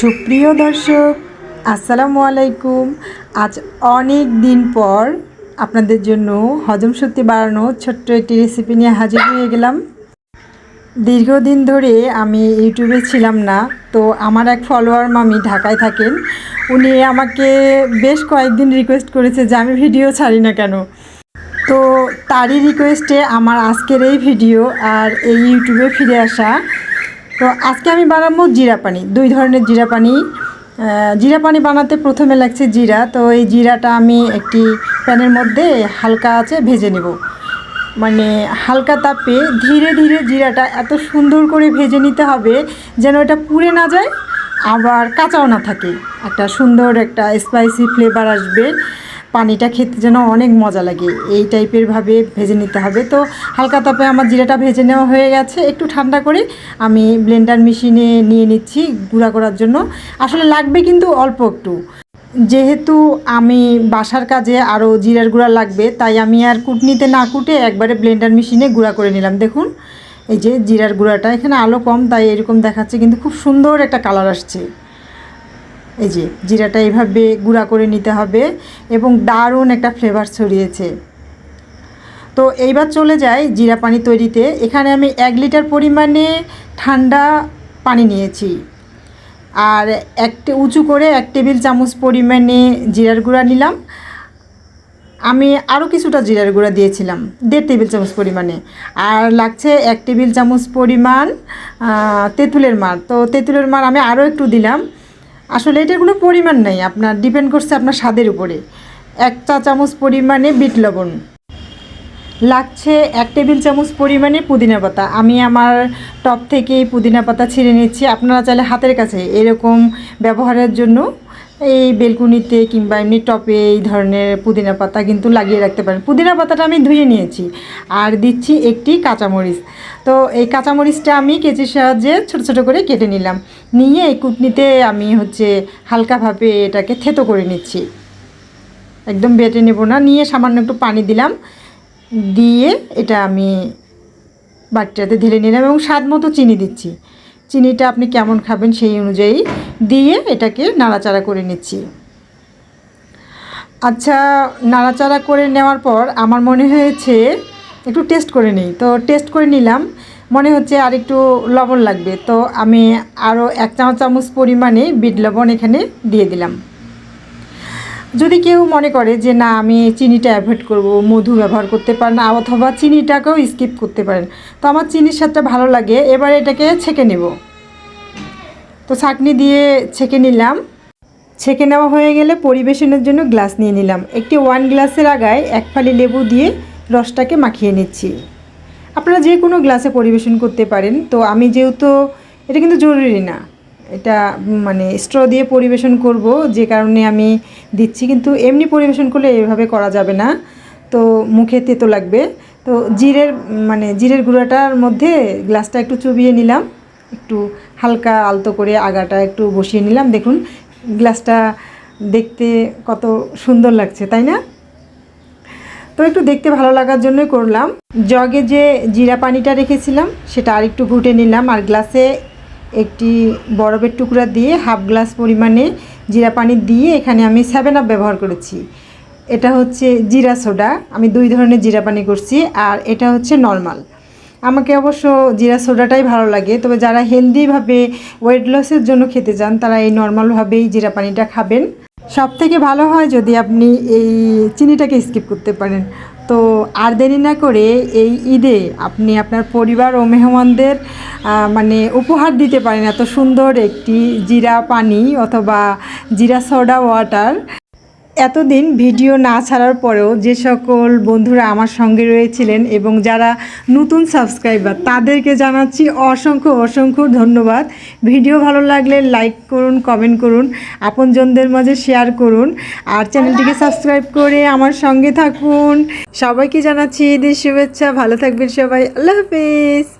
সুপ্রিয় দর্শক, আসসালামু আলাইকুম। আজ অনেক দিন পর আপনাদের জন্য হজম শক্তি বাড়ানো ছোট্ট একটি রেসিপি নিয়ে হাজির হয়ে গেলাম। দীর্ঘদিন ধরে আমি ইউটিউবে ছিলাম না, তো আমার এক ফলোয়ার মামি ঢাকায় থাকেন। উনি আমাকে বেশ কয়েকদিন রিকোয়েস্ট করেছে যে আমি ভিডিও ছাড়ি না কেন। তো তারই রিকোয়েস্টে আমার আজকের এই ভিডিও আর এই ইউটিউবে ফিরে আসা তো আজকে আমি বানাবো জিরা পানি, দুই ধরনের জিরা পানি। জিরা পানি বানাতে প্রথমে লাগছে জিরা, তো এই জিরাটা আমি একটি প্যানের মধ্যে হালকা আছে ভেজে নেব। মানে হালকা তাপে ধীরে ধীরে জিরাটা এত সুন্দর করে ভেজে নিতে হবে যেন এটা পুড়ে না যায়, আবার কাঁচাও না থাকে। একটা সুন্দর একটা স্পাইসি ফ্লেভার আসবে। পানিটা খেতে যেন অনেক মজা লাগে। এই টাইপের ভাবে ভেজে নিতে হবে। তো হালকা তাপে আমার জিরাটা ভেজে নেওয়া হয়ে গেছে। একটু ঠান্ডা করে আমি ব্লেন্ডার মেশিনে নিয়ে নিচ্ছি গুঁড়া করার জন্য। আসলে লাগবে কিন্তু অল্প একটু। যেহেতু আমি বাসার কাজে আরও জিরার গুঁড়া লাগবে, তাই আমি আর কুটনিতে না কুটে একবারে ব্লেন্ডার মেশিনে গুঁড়া করে নিলাম। দেখুন, এই যে জিরার গুঁড়াটা এখানে আলো কম, তাই এরকম দেখাচ্ছে, কিন্তু খুব সুন্দর একটা কালার আসছে। এই যে জিরাটা এভাবে গুঁড়া করে নিতে হবে এবং দারুণ একটা ফ্লেভার ছড়িয়েছে। তো এইবার চলে যাই জিরা পানি তৈরিতে। এখানে আমি এক লিটার পরিমাণে ঠান্ডা পানি নিয়েছি। আর একটা উঁচু করে এক টেবিল চামচ পরিমাণে জিরার গুঁড়া নিলাম। আমি আরও কিছুটা জিরার গুঁড়া দিয়েছিলাম, দেড় টেবিল চামচ পরিমাণে। আর লাগছে এক টেবিল চামচ পরিমাণ তেঁতুলের মার তো তেঁতুলের মার আমি আরও একটু দিলাম। আসলে এটার কোনো পরিমাণ নেই। আপনার ডিপেন্ড করছে আপনার স্বাদের উপরে। এক চা চামচ পরিমাণে বিট লবণ। লাগছে এক টেবিল চামচ পরিমাণে পুদিনা পাতা। আমি আমার টপ থেকে পুদিনা পাতা ছিঁড়ে নিচ্ছি। আপনারা চাইলে হাতের কাছে এরকম ব্যবহারের জন্য এই বেলকুনিতে কিংবা এমনি টপে এই ধরনের পুদিনা পাতা কিন্তু লাগিয়ে রাখতে পারেন। পুদিনা পাতাটা আমি ধুয়ে নিয়েছি আর দিচ্ছি একটি কাঁচামরিচ। তো এই কাঁচামরিচটা আমি কেচির সাহায্যে ছোটো ছোটো করে কেটে নিলাম। নিয়ে এই কুটনিতে আমি হচ্ছে হালকাভাবে এটাকে থেতো করে নিচ্ছি। একদম বেটে নেব না। নিয়ে সামান্য একটু পানি দিলাম। দিয়ে এটা আমি বাটিটাতে ঢেলে নিলাম এবং স্বাদ মতো চিনি দিচ্ছি। চিনিটা আপনি কেমন খাবেন সেই অনুযায়ী দিয়ে এটাকে নাড়াচাড়া করে নিচ্ছি। আচ্ছা নাড়াচাড়া করে নেওয়ার পর আমার মনে হয়েছে একটু টেস্ট করে নিই। তো টেস্ট করে নিলাম, মনে হচ্ছে আর একটু লবণ লাগবে। তো আমি আরও এক চামচ চামচ পরিমাণে বিট লবণ এখানে দিয়ে দিলাম। যদি কেউ মনে করে যে না, আমি চিনিটা অ্যাভয়েড করব, মধু ব্যবহার করতে পারেন অথবা চিনিটাকেও স্কিপ করতে পারেন, তো আমার চিনির স্বাদটা ভালো লাগে, এবার এটাকে ছেঁকে নেব। তো ছাঁকনি দিয়ে ছেঁকে নিলাম। ছেঁকে নেওয়া হয়ে গেলে পরিবেশনের জন্য গ্লাস নিয়ে নিলাম। একটি ওয়ান গ্লাসের আগায় এক ফালি লেবু দিয়ে রসটাকে মাখিয়ে নিচ্ছি। আপনারা যে কোনো গ্লাসে পরিবেশন করতে পারেন, তো আমি যেহেতু, এটা কিন্তু জরুরি না। এটা মানে স্ট্র দিয়ে পরিবেশন করব, যে কারণে আমি দিচ্ছি, কিন্তু এমনি পরিবেশন করলে এভাবে করা যাবে না। তো মুখে তেতো লাগবে। তো জিরের মানে জিরের গুঁড়াটার মধ্যে গ্লাসটা একটু চুবিয়ে নিলাম। একটু হালকা আলতো করে আগাটা একটু বসিয়ে নিলাম। দেখুন, গ্লাসটা দেখতে কত সুন্দর লাগছে, তাই না? তো একটু দেখতে ভালো লাগার জন্যই করলাম। জগে যে জিরা পানিটা রেখেছিলাম, সেটা আর একটু ঘুটে নিলাম। আর গ্লাসে একটি বরফের টুকরা দিয়ে হাফ গ্লাস পরিমাণে জিরা পানি দিয়ে এখানে আমি সেভেন আপ ব্যবহার করেছি। এটা হচ্ছে জিরা সোডা। আমি দুই ধরনের জিরা পানি করছি আর এটা হচ্ছে নর্মাল আমাকে অবশ্য জিরা সোডাটাই ভালো লাগে, তবে যারা হেলদিভাবে ওয়েট লসের জন্য খেতে চান, তারা এই নর্মালভাবেই জিরা পানিটা খাবেন। সব থেকে ভালো হয় যদি আপনি এই চিনিটাকে স্কিপ করতে পারেন। তো আর দেরি না করে এই ঈদে আপনি আপনার পরিবার ও মেহমানদের মানে উপহার দিতে পারেন। এত সুন্দর একটি জিরা পানি অথবা জিরা সোডা ওয়াটার। এতদিন ভিডিও না ছাড়ার পরেও যে সকল বন্ধুরা আমার সঙ্গে রয়েছিলেন এবং যারা নতুন সাবস্ক্রাইবার, তাদেরকে জানাচ্ছি অসংখ্য অসংখ্য ধন্যবাদ। ভিডিও ভালো লাগলে লাইক করুন, কমেন্ট করুন, আপনজনদের মাঝে শেয়ার করুন, আর চ্যানেলটিকে সাবস্ক্রাইব করে আমার সঙ্গে থাকুন। সবাইকে জানাচ্ছি ঈদের শুভেচ্ছা, ভালো থাকবেন সবাই, আল্লাহ হাফিজ।